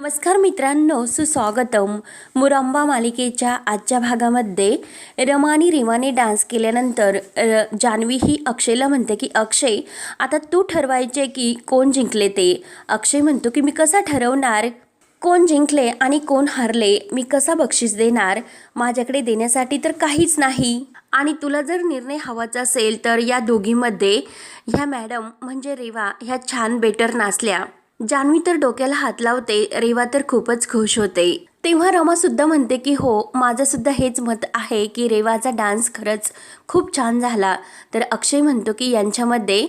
नमस्कार मित्रांनो सुस्वागतम. मुरंबा मालिकेच्या आजच्या भागामध्ये रमानी रेवाने डान्स केल्यानंतर र जान्हवी ही अक्षयला म्हणते की अक्षय आता तू ठरवायचे की कोण जिंकले ते? अक्षय म्हणतो की मी कसा ठरवणार? कोण जिंकले आणि कोण हारले? मी कसा बक्षीस देणार? माझ्याकडे देण्यासाठी तर काहीच नाही. आणि तुला जर निर्णय हवाचा असेल तर या दोघीमध्ये ह्या मॅडम म्हणजे रेवा ह्या छान बेटर नाचल्या. जान्हवी तर डोक्याला हात लावते रेवा तर खूपच खुश होते. तेव्हा रमा सुद्धा म्हणते की हो माझं सुद्धा हेच मत आहे की रेवाचा डान्स खरंच खूप छान झाला. तर अक्षय म्हणतो की यांच्यामध्ये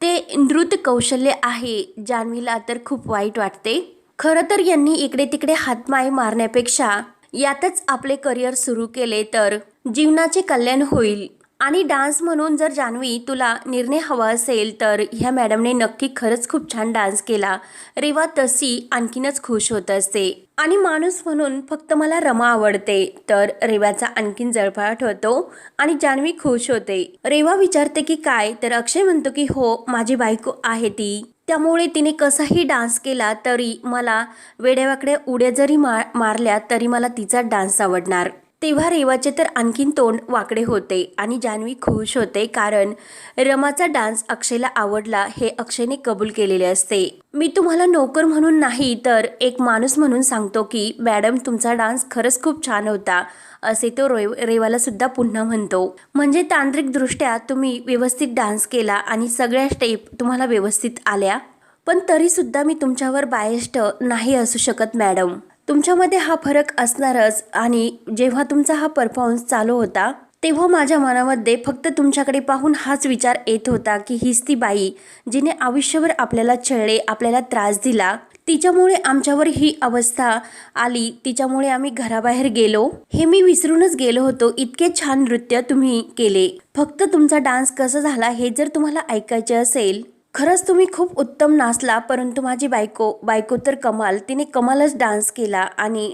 ते नृत्य कौशल्य आहे जान्हवीला तर खूप वाईट वाटते. खरं तर यांनी इकडे तिकडे हातमाय मारण्यापेक्षा यातच आपले करिअर सुरू केले तर जीवनाचे कल्याण होईल. आणि डान्स म्हणून जर जान्हवी तुला निर्णय हवा असेल तर ह्या मॅडमने नक्की खरंच खूप छान डान्स केला. रेवा तशी आणखीनच खुश होत असते. आणि माणूस म्हणून फक्त मला रमा आवडते तर रेवाचा आणखीन जळफळाट होतो आणि जान्हवी खुश होते. रेवा विचारते की काय? तर अक्षय म्हणतो की हो माझी बायको आहे ती. त्यामुळे तिने कसाही डान्स केला तरी मला वेड्यावाकड्या उड्या जरी मार मारल्या तरी मला तिचा डान्स आवडणार. तेव्हा रेवाचे तर आणखीन तोंड वाकडे होते आणि जान्हवी खुश होते कारण रमाचा डान्स अक्षयला आवडला हे अक्षयने कबूल केलेले असते. मी तुम्हाला नोकर म्हणून नाही तर एक माणूस म्हणून सांगतो की मॅडम तुमचा डान्स खरंच खूप छान होता असे तो रेव रेवाला सुद्धा पुन्हा म्हणतो. म्हणजे तांत्रिकदृष्ट्या तुम्ही व्यवस्थित डान्स केला आणि सगळ्या स्टेप तुम्हाला व्यवस्थित आल्या? पण तरीसुद्धा मी तुमच्यावर बायस्ट नाही असू शकत मॅडम. तुमच्यामध्ये हा फरक असणारच आणि जेव्हा तुमचा हा परफॉर्मन्स चालू होता तेव्हा माझ्या मनामध्ये फक्त तुमच्याकडे पाहून हाच विचार येत होता की हीच ती बाई जिने आयुष्यभर आपल्याला छळले आपल्याला त्रास दिला तिच्यामुळे आमच्यावर ही अवस्था आली तिच्यामुळे आम्ही घराबाहेर गेलो. हे मी विसरूनच गेलो होतो इतके छान नृत्य तुम्ही केले. फक्त तुमचा डान्स कसा झाला हे जर तुम्हाला ऐकायचे असेल खरंच तुम्ही खूप उत्तम नाचला परंतु माझी बायको बायको तर कमाल. तिने कमालच डान्स केला आणि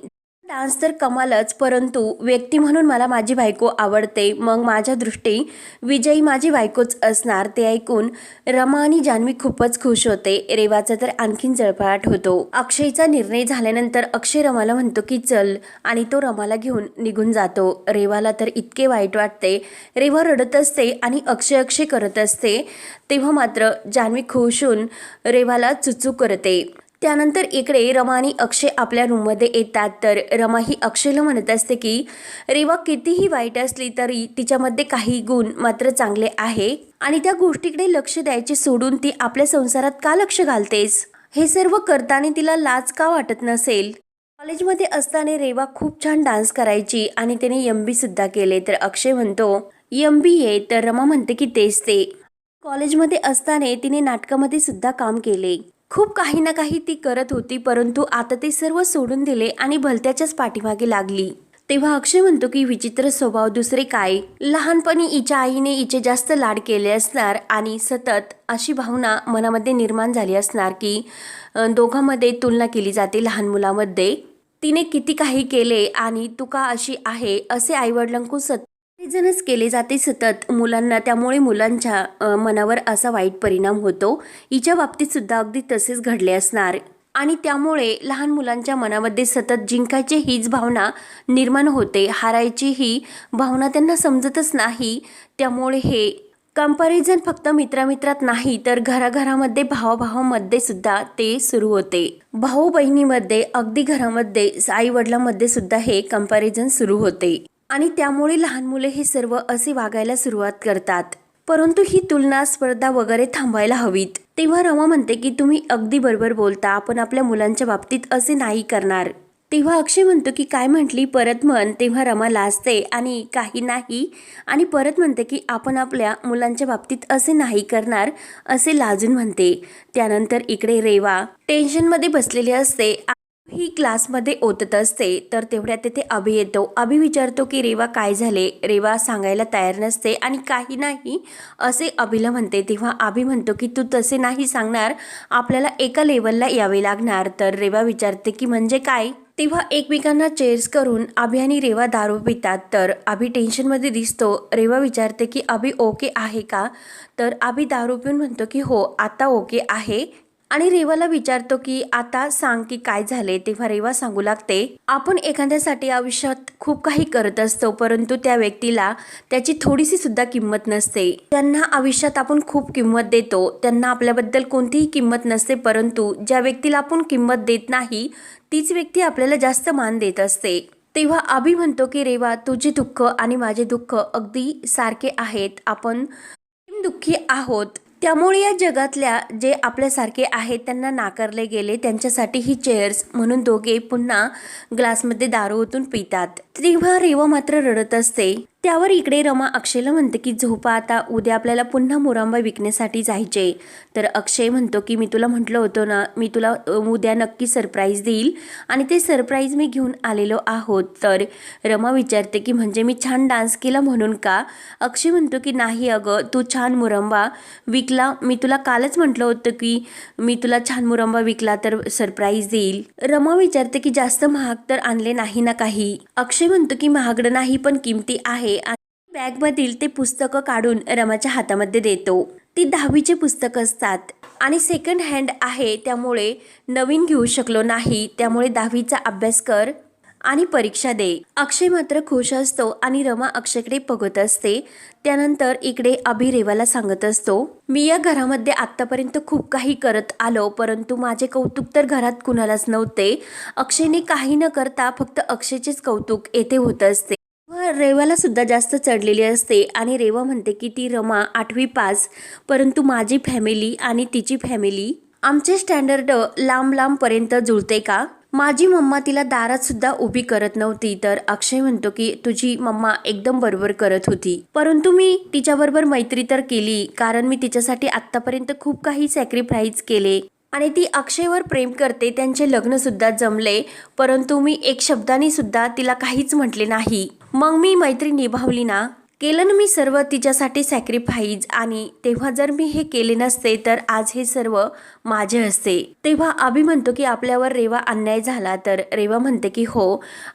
डान्स तर कमालच परंतु व्यक्ती म्हणून मला माझी बायको आवडते. मग माझ्या दृष्टी विजयी माझी बायकोच असणार ते ऐकून रमा आणि जान्हवी खूपच खुश होते. रेवाचा तर आणखीन जळफळाट होतो. अक्षयचा निर्णय झाल्यानंतर अक्षय रमाला म्हणतो की चल आणि तो रमाला घेऊन निघून जातो. रेवाला तर इतके वाईट वाटते. रेवा रडत असते आणि अक्षय अक्षय करत असते. तेव्हा मात्र जान्हवी खुश होऊन रेवाला चुचू करते. त्यानंतर इकडे रमा आणि अक्षय आपल्या रूममध्ये येतात. तर रमा ही अक्षयला म्हणत असते की रेवा कितीही वाईट असली तरी तिच्यामध्ये काही गुण मात्र चांगले आहे आणि त्या गोष्टीकडे लक्ष द्यायचे सोडून ती आपल्या संसारात का लक्ष घालतेस? हे सर्व करताना तिला लाज का वाटत नसेल? कॉलेजमध्ये असताना रेवा खूप छान डान्स करायची आणि त्याने एम बी सुद्धा केले. तर अक्षय म्हणतो एम बी ए तर रमा म्हणते की तेच ते. कॉलेजमध्ये असताना तिने नाटकामध्ये सुद्धा काम केले. खूप काही ना काही ती करत होती परंतु आता ते सर्व सोडून दिले आणि भलत्याच्याच पाठीमागे लागली. तेव्हा अक्षय म्हणतो की विचित्र स्वभाव दुसरे काय? लहानपणी इच्या आईने इचे जास्त लाड केले असणार आणि सतत अशी भावना मनामध्ये निर्माण झाली असणार की दोघांमध्ये तुलना केली जाते लहान मुलामध्ये. तिने किती काही केले आणि तुका अशी आहे असे आईवडिलांकडून सत जणच केले जाते सतत. मुलांना त्यामुळे मुलांच्या मनावर असा वाईट परिणाम होतो. हिच्या बाबतीत सुद्धा अगदी तसेच घडले असणार. आणि त्यामुळे लहान मुलांच्या मनामध्ये सतत जिंकायची हीच भावना निर्माण होते. हारायची ही भावना त्यांना समजतच नाही. त्यामुळे हे कंपॅरिझन फक्त मित्रामित्रात नाही तर घराघरामध्ये भावाभावामध्ये सुद्धा ते सुरू होते. भाऊ बहिणीमध्ये अगदी घरामध्ये आई वडिलांमध्ये सुद्धा हे कंपॅरिझन सुरू होते. आणि त्यामुळे लहान मुले हे सर्व असे वागायला सुरुवात करतात. परंतु ही तुलना स्पर्धा वगैरे थांबायला हवीत. तेव्हा रमा म्हणते की तुम्ही अगदी बरोबर बोलता. आपण आपल्या मुलांच्या बाबतीत असे नाही करणार. तेव्हा अक्षय म्हणतो की काय म्हटली? परत म्हण. तेव्हा रमा लाजते आणि काही नाही. आणि परत म्हणते की आपण आपल्या मुलांच्या बाबतीत असे नाही करणार असे लाजून म्हणते. त्यानंतर इकडे रेवा. टेन्शनमध्ये बसलेली असते ही क्लासमध्ये ओतत असते तर तेवढ्यात तेथे अभि येतो. अभि विचारतो की रेवा काय झाले? रेवा सांगायला तयार नसते आणि काही नाही असे अभिला म्हणते. तेव्हा अभि म्हणतो की तू तसे नाही सांगणार. आपल्याला एका लेवलला यावे लागणार. तर रेवा विचारते की म्हणजे काय? तेव्हा एकमेकांना चेअर्स करून अभि आणि रेवा दारू पितात. तर अभि टेन्शनमध्ये दिसतो. रेवा विचारते की अभि ओके आहे का? तर अभि दारू पिऊन म्हणतो की हो आता ओके आहे. आणि रेवाला विचारतो की आता सांग की काय झाले तेव्हा रेवा सांगू लागते आपण एखाद्यासाठी आयुष्यात खूप काही करत असतो परंतु त्या व्यक्तीला त्याची थोडीशी सुद्धा किंमत नसते. त्यांना आयुष्यात आपण खूप किंमत देतो. त्यांना आपल्याबद्दल कोणतीही किंमत नसते परंतु ज्या व्यक्तीला आपण किंमत देत नाही तीच व्यक्ती आपल्याला जास्त मान देत असते. तेव्हा अभि म्हणतो की रेवा तुझे दुःख आणि माझे दुःख अगदी सारखे आहेत. आपण दुःखी आहोत. त्यामुळे या जगातल्या जे आपल्यासारखे आहेत त्यांना नाकारले गेले त्यांच्यासाठी ही चेअर्स म्हणून दोघे पुन्हा ग्लासमध्ये दारू ओतून पितात. तेव्हा रेवा मात्र रडत असते. त्यावर इकडे रमा अक्षयला म्हणते की झोपा आता उद्या आपल्याला पुन्हा मोरांबा विकण्यासाठी जायचे तर अक्षय म्हणतो की मी तुला म्हटलं होतं ना मी तुला उद्या नक्की सरप्राईज देईल. आणि ते सरप्राईज मी घेऊन आलेलो आहोत. तर रमा विचारते की म्हणजे मी छान डान्स केला म्हणून का? अक्षय म्हणतो की नाही अगं तू छान मुरंबा विकला. मी तुला कालच म्हटलं होतं की मी तुला छान मुरंबा विकला तर सरप्राईज देईल. रमा विचारते की जास्त महाग तर आणले नाही ना काही? अक्षय म्हणतो की महागडं नाही पण किमती आहे. बॅगमधील ते पुस्तकं काढून रमाच्या हातामध्ये देतो. ती दहावीचे पुस्तक असतात आणि सेकंड हँड आहे त्यामुळे नवीन घेऊ शकलो नाही. त्यामुळे दहावीचा अभ्यास कर आणि परीक्षा दे. अक्षय मात्र खुश असतो आणि रमा अक्षयकडे बघत असते. त्यानंतर इकडे अभि रेवाला सांगत असतो मी या घरामध्ये आत्तापर्यंत खूप काही करत आलो परंतु माझे कौतुक तर घरात कुणालाच नव्हते. अक्षयने काही न करता फक्त अक्षयचेच कौतुक येथे होत असते. रेवाला सुद्धा जास्त चढलेली असते आणि रेवा म्हणते की ती रमा आठवी पास परंतु माझी फॅमिली आणि तिची फॅमिली आमचे स्टँडर्ड लांब लांबपर्यंत जुळते का? माझी मम्मा तिला दारात सुद्धा उभी करत नव्हती तर अक्षय म्हणतो की तुझी मम्मा एकदम बरोबर करत होती. परंतु मी तिच्याबरोबर मैत्री तर केली कारण मी तिच्यासाठी आत्तापर्यंत खूप काही सॅक्रिफाईस केले. आणि ती अक्षयवर प्रेम करते त्यांचे लग्नसुद्धा जमले परंतु मी एक शब्दाने सुद्धा तिला काहीच म्हटले नाही. मग मी मैत्री निभावली ना? केलं ना मी सर्व तिच्यासाठी सॅक्रिफाईज आणि तेव्हा जर मी हे केले नसते तर आज हे सर्व माझे असते. तेव्हा अभि म्हणतो की आपल्यावर रेवा अन्याय झाला तर रेवा म्हणते की हो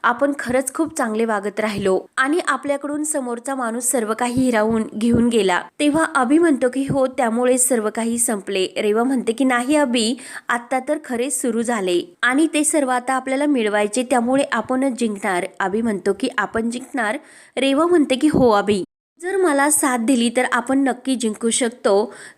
आपण खरंच खूप चांगले वागत राहिलो आणि आपल्याकडून समोरचा माणूस सर्व काही हिरावून घेऊन गेला. तेव्हा अभि म्हणतो की हो त्यामुळे सर्व काही संपले. रेवा म्हणते की नाही अभि आता तर खरे सुरू झाले आणि ते सर्व आता आपल्याला मिळवायचे त्यामुळे आपणच जिंकणार. अभि म्हणतो की आपण जिंकणार. रेवा म्हणते की हो अभि. जर मला साथ दिली तर आपण नक्की जिंकू शकतो.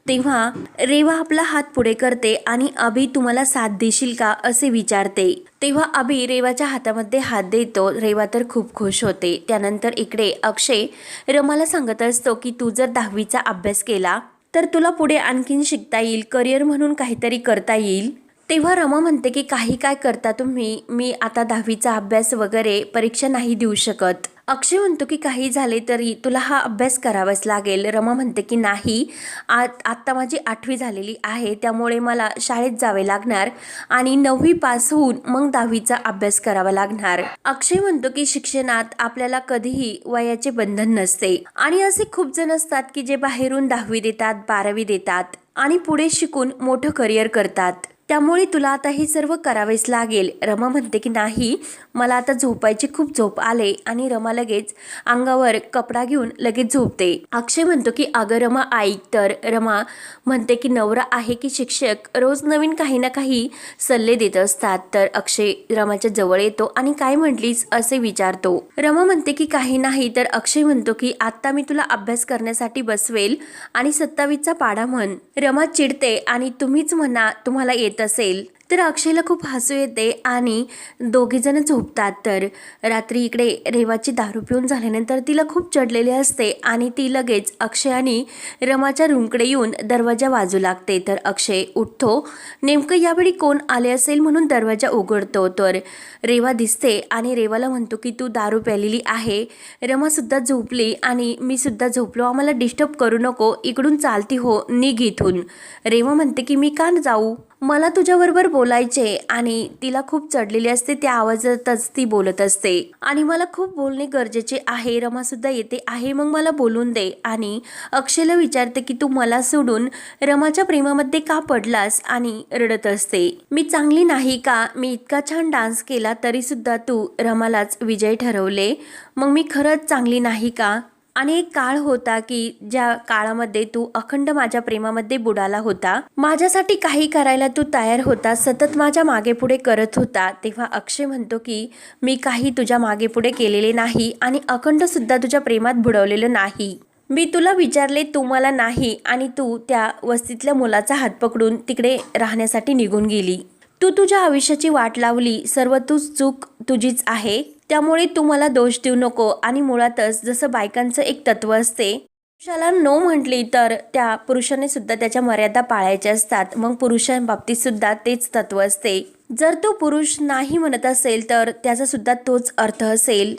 तेव्हा रेवा आपला हात पुढे करते आणि अभि तुम्हाला साथ देशील का असे विचारते. तेव्हा अभि रेवाच्या हातामध्ये हात देतो. रेवा तर खूप खुश होते. त्यानंतर इकडे अक्षय रमाला सांगत असतो की तू जर दहावीचा अभ्यास केला तर तुला पुढे आणखीन शिकता येईल करिअर म्हणून काहीतरी करता येईल. तेव्हा रमा म्हणते की काही काय करता तुम्ही मी आता दहावीचा अभ्यास वगैरे परीक्षा नाही देऊ शकत. अक्षय म्हणतो की काही झाले तरी तुला हा अभ्यास करावाच लागेल. रमा म्हणते की नाही आत आत्ता माझी आठवी झालेली आहे त्यामुळे मला शाळेत जावे लागणार आणि नववी पास होऊन मग दहावीचा अभ्यास करावा लागणार. अक्षय म्हणतो की शिक्षणात आपल्याला कधीही वयाचे बंधन नसते. आणि असे खूप जण असतात की जे बाहेरून दहावी देतात बारावी देतात आणि पुढे शिकून मोठं करिअर करतात. त्यामुळे तुला आता हे सर्व करावेच लागेल. रमा म्हणते की नाही मला आता झोपायची खूप झोप आले आणि रमा लगेच अंगावर कपडा घेऊन लगेच झोपते. अक्षय म्हणतो की अगं रमा ऐक तर. रमा म्हणते की नवरा आहे की शिक्षक रोज नवीन काही ना काही सल्ले देत असतात. तर अक्षय रमाच्या जवळ येतो आणि काय म्हटलीस असे विचारतो. रमा म्हणते की काही नाही. तर अक्षय म्हणतो की आत्ता मी तुला अभ्यास करण्यासाठी बसवेल आणि सत्तावीसचा पाडा म्हण. रमा चिडते आणि तुम्हीच म्हणा तुम्हाला येत असेल. तर अक्षयला खूप हसू येते आणि दोघीजणं झोपतात. तर रात्री इकडे रेवाची दारू पिऊन झाल्यानंतर तिला खूप चढलेली असते आणि ती लगेच अक्षय आणि रमाच्या रूमकडे येऊन दरवाजा वाजू लागते. तर अक्षय उठतो. नेमकं यावेळी कोण आले असेल म्हणून दरवाजा उघडतो. तर रेवा दिसते आणि रेवाला म्हणतो की तू दारू प्यालेली आहे. रमासुद्धा झोपली आणि मी सुद्धा झोपलो. आम्हाला डिस्टर्ब करू नको. इकडून चालती हो. निघ इथून. रेवा म्हणते की मी का न जाऊ? मला तुझ्याबरोबर बोलायचे आणि तिला खूप चढलेली असते त्या आवाजातच ती बोलत असते. आणि मला खूप बोलणे गरजेचे आहे रमा सुद्धा येते आहे मग मला बोलून दे. आणि अक्षयला विचारते की तू मला सोडून रमाच्या प्रेमामध्ये का पडलास आणि रडत असते? मी चांगली नाही का? मी इतका छान डान्स केला तरी सुद्धा तू रमालाच विजय ठरवले. मग मी खरंच चांगली नाही का? आणि एक काळ होता की ज्या काळामध्ये तू अखंड माझ्या प्रेमामध्ये बुडाला होता. माझ्यासाठी काही करायला तू तयार होता. सतत माझ्या मागे पुढे करत होता. तेव्हा अक्षय म्हणतो की मी काही तुझ्या मागे पुढे केलेले नाही आणि अखंड सुद्धा तुझ्या प्रेमात बुडवलेलं नाही. मी तुला विचारले तू मला नाही आणि तू त्या वस्तीतल्या मुलाचा हात पकडून तिकडे राहण्यासाठी निघून गेली. तू तुझ्या आयुष्याची वाट लावली. सर्व तूच चूक तुझीच आहे. त्यामुळे तू मला दोष देऊ नको. आणि मुळातच जसं बायकांचं एक तत्व असते पुरुषाला नो म्हटली तर त्या पुरुषाने सुद्धा त्याच्या मर्यादा पाळायच्या असतात. मग पुरुषांबाबतीत सुद्धा तेच तत्व असते. जर तो पुरुष नाही म्हणत असेल तर त्याचा सुद्धा तोच अर्थ असेल.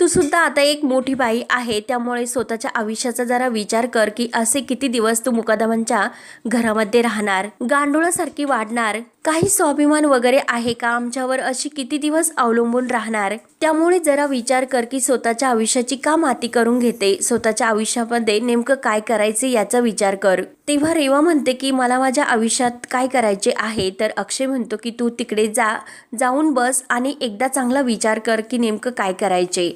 तू सुद्धा आता एक मोठी बाई आहे त्यामुळे स्वतःच्या आयुष्याचा जरा विचार कर की असे किती दिवस तू मुकादमांच्या घरामध्ये राहणार? गांडोळासारखी वाढणार? काही स्वाभिमान वगैरे आहे का आमच्यावर? अशी किती दिवस अवलंबून राहणार? त्यामुळे जरा विचार कर की स्वतःच्या आयुष्याची का माती करून घेते? स्वतःच्या आयुष्यामध्ये नेमकं काय करायचे याचा विचार कर. तेव्हा रेवा म्हणते की मला माझ्या आयुष्यात काय करायचे आहे? तर अक्षय म्हणतो की तू तिकडे जा जाऊन बस आणि एकदा चांगला विचार कर की नेमकं काय करायचे.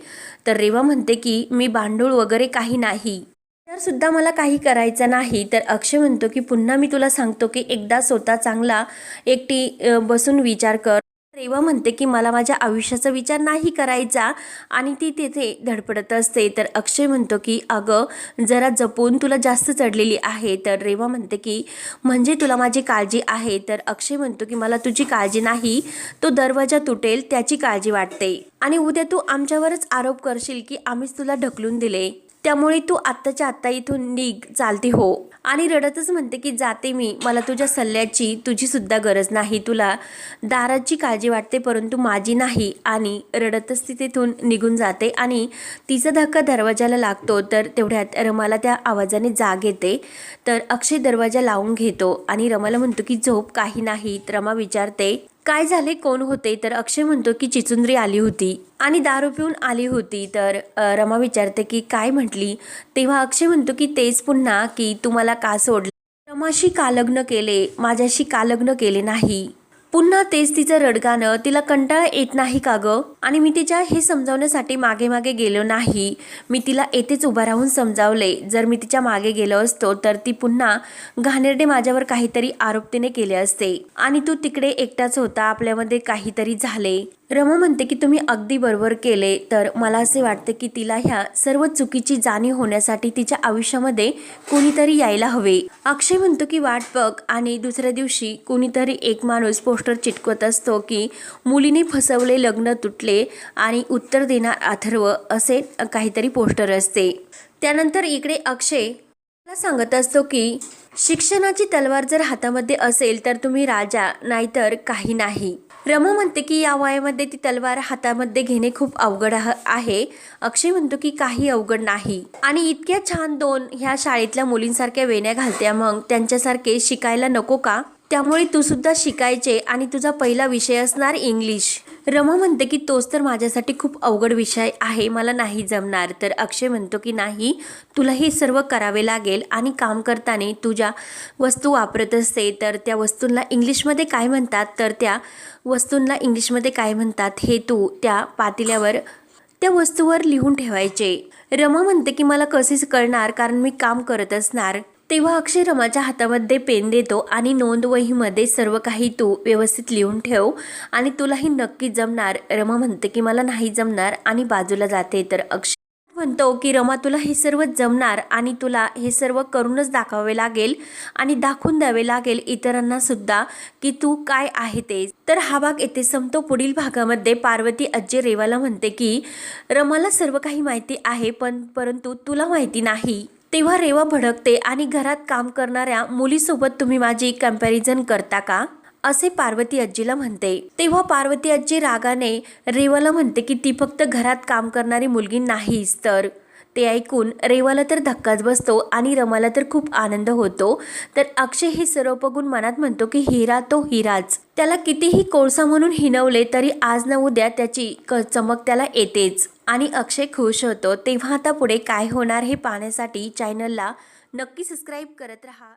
तर रेवा म्हणते की मी भांडूळ वगैरे काही नाही. तर सुद्धा मला काही करायचं नाही. तर अक्षय म्हणतो की पुन्हा मी तुला सांगतो की एकदा स्वतः चांगला एकटी बसून विचार कर. तेव्हा म्हणते की मला माझ्या आयुष्याचा विचार नाही करायचा आणि ती तिथे धडपडत असते. तर अक्षय म्हणतो की अगं जरा जपून तुला जास्त चढलेली आहे. तर रेवा म्हणते की म्हणजे तुला माझी काळजी आहे. तर अक्षय म्हणतो की मला तुझी काळजी नाही. तो दरवाजा तुटेल त्याची काळजी वाटते. आणि उद्या तू आमच्यावरच आरोप करशील की आम्हीच तुला ढकलून दिले. त्यामुळे तू आत्ताच्या आत्ता इथून निघ. चालती हो. आणि रडतच म्हणते की जाते मी. मला तुझ्या सल्ल्याची तुझीसुद्धा गरज नाही. तुला दाराची काळजी वाटते परंतु माझी नाही. आणि रडतच ती तिथून निघून जाते आणि तिचा धक्का दरवाजाला लागतो. तर तेवढ्यात रमाला त्या आवाजाने जाग येते. तर अक्षय दरवाजा लावून घेतो आणि रमाला म्हणतो की झोप काही नाही. तर रमा विचारते काय झाले कोण होते? तर अक्षय म्हणतो की चिचुंद्री आली होती आणि दारू पिऊन आली होती. तर रमा विचारते की काय म्हटली? तेव्हा अक्षय म्हणतो की तेच पुन्हा की तुम्हाला का सोडलं? रमाशी का लग्न केले. माझ्याशी का लग्न केले नाही. पुन्हा तेच तिचं रडगाणं तिला कंटाळा येत नाही का गं? आणि मी तिच्या हे समजावण्यासाठी मागे मागे गेलो नाही. मी तिला येथेच उभा राहून समजावले. जर मी तिच्यामागे गेलो असतो तर ती पुन्हा घाणेरडे माझ्यावर काहीतरी आरोप तिने केले असते. आणि तू तिकडे एकटाच होता आपल्यामध्ये काहीतरी झाले. रमा म्हणते की तुम्ही अगदी बरोबर केले तर मला असे वाटते की तिला ह्या सर्व चुकीची जाणीव होण्यासाठी तिच्या आयुष्यामध्ये कोणीतरी यायला हवे. अक्षय म्हणतो की वाट बघ. आणि दुसऱ्या दिवशी कोणीतरी एक माणूस पोस्टर चिटकवत असतो की मुलीने फसवले लग्न तुटले आणि उत्तर देणार अथर्व असे काहीतरी पोस्टर असते. त्यानंतर इकडे अक्षय सांगत असतो की शिक्षणाची तलवार जर हातामध्ये असेल तर तुम्ही राजा नाहीतर काही नाही. रमा म्हणते की या वयामध्ये ती तलवार हातामध्ये घेणे खूप अवघड आहे. अक्षय म्हणतो की काही अवघड नाही. आणि इतक्या छान दोन ह्या शाळेतल्या मुलींसारख्या वेण्या घालत्या मग त्यांच्यासारखे शिकायला नको का? त्यामुळे तू सुद्धा शिकायचे आणि तुझा पहिला विषय असणार इंग्लिश. रमा म्हणते की तोच तर माझ्यासाठी खूप अवघड विषय आहे मला नाही जमणार. तर अक्षय म्हणतो की नाही तुला हे सर्व करावे लागेल आणि काम करताना तुझ्या वस्तू वापरत असते. तर त्या वस्तूंना इंग्लिशमध्ये काय म्हणतात? तर त्या वस्तूंना इंग्लिशमध्ये काय म्हणतात? हे तू त्या पातिल्यावर त्या वस्तूवर लिहून ठेवायचे. रमा म्हणते की मला कसेच कळणार कारण मी काम करत असणार. तेव्हा अक्षय रमाच्या हातामध्ये पेन देतो आणि नोंदवहीमध्ये सर्व काही तू व्यवस्थित लिहून ठेव आणि तुलाही नक्की जमणार. रमा म्हणते की मला नाही जमणार आणि बाजूला जाते. तर अक्षय म्हणतो की रमा तुला हे सर्व जमणार आणि तुला हे सर्व करूनच दाखवावे लागेल आणि दाखवून द्यावे लागेल इतरांना सुद्धा की तू काय आहे ते. तर हा भाग येथे संपतो. पुढील भागामध्ये पार्वती अज्जे रेवाला म्हणते की रमाला सर्व काही माहिती आहे पण परंतु तुला माहिती नाही. तेव्हा रेवा भडकते आणि घरात काम करणाऱ्या मुलीसोबत तुम्ही माझी कंपॅरिझन करता का? असे पार्वती आजीला म्हणते. तेव्हा पार्वती आजी रागाने रेवाला म्हणते की ती फक्त घरात काम करणारी मुलगी नाहीच तर. ते ऐकून रेवाला तर धक्काच बसतो आणि रमाला तर खूप आनंद होतो. तर अक्षय हे सर्व बघून मनात म्हणतो की हिरा तो हिराच. त्याला कितीही कोळसा म्हणून हिनवले तरी आज ना उद्या त्याची क चमक त्याला येतेच. आणि अक्षय खुश होतो. तेव्हा आता पुढे काय होणार हे पाहण्यासाठी चॅनलला नक्की सबस्क्राईब करत राहा.